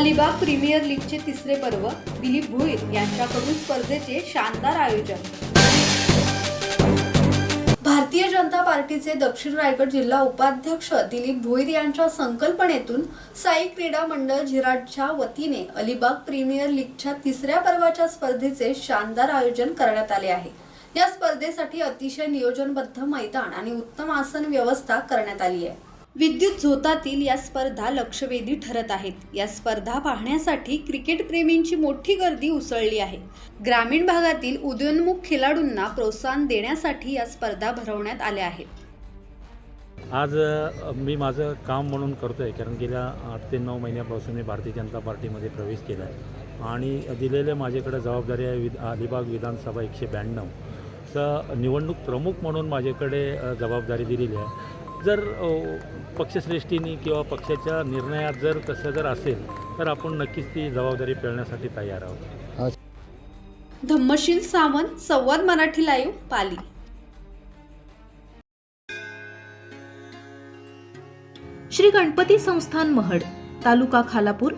Alibag premier लीगचे तिसरे पर्व दिलीप भोईर यांच्याकडून स्पर्धेचे शानदार आयोजन. भारतीय जनता पार्टीचे दक्षिण रायगड जिल्हा उपाध्यक्ष दिलीप भोईर यांच्या संकल्पनेतून साई क्रीडा मंडळ झिराटच्या वतीने अलिबाग प्रीमियर लीगच्या तिसऱ्या पर्वाच्या स्पर्धेचे शानदार आयोजन करण्यात आले आहे. या स्पर्धेसाठी अतिशय नियोजनबद्ध मैदान आणि उत्तम आसन व्यवस्था करण्यात आली आहे. विद्युत झोतातील या स्पर्धा लक्षवेधी ठरत आहेत. या स्पर्धा पाहण्यासाठी क्रिकेट प्रेमींची मोठी गर्दी उसळली आहे. ग्रामीण भागातील उदयोन्मुख खेळाडूंना प्रोत्साहन देण्यासाठी या स्पर्धा भरवण्यात आल्या आहेत. आज मी माझं काम म्हणून करतो आहे कारण गेल्या आठ ते नऊ महिन्यापासून मी भारतीय जनता पार्टीमध्ये प्रवेश केला आहे आणि दिलेल्या माझ्याकडे जबाबदारी आहे विध अलिबाग विधानसभा एकशे ब्याण्णवचं निवडणूक प्रमुख म्हणून माझ्याकडे जबाबदारी दिलेली आहे. जर पक्षश्रेष्ठीने किंवा पक्षाच्या निर्णयात जर तसं जर असेल तर आपण नक्कीच ती जबाबदारी पेलण्यासाठी तयार आहोत. धम्मशील सावंत संवाद मराठी लाईव्ह पाली. श्री गणपती संस्थान महड तालुका खालापूर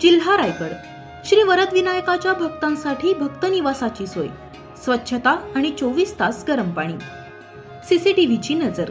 जिल्हा रायगड. श्री वरदविनायकाच्या भक्तांसाठी भक्त निवासाची सोय. स्वच्छता आणि चोवीस तास गरम पाणी. सीसीटीव्हीची नजर.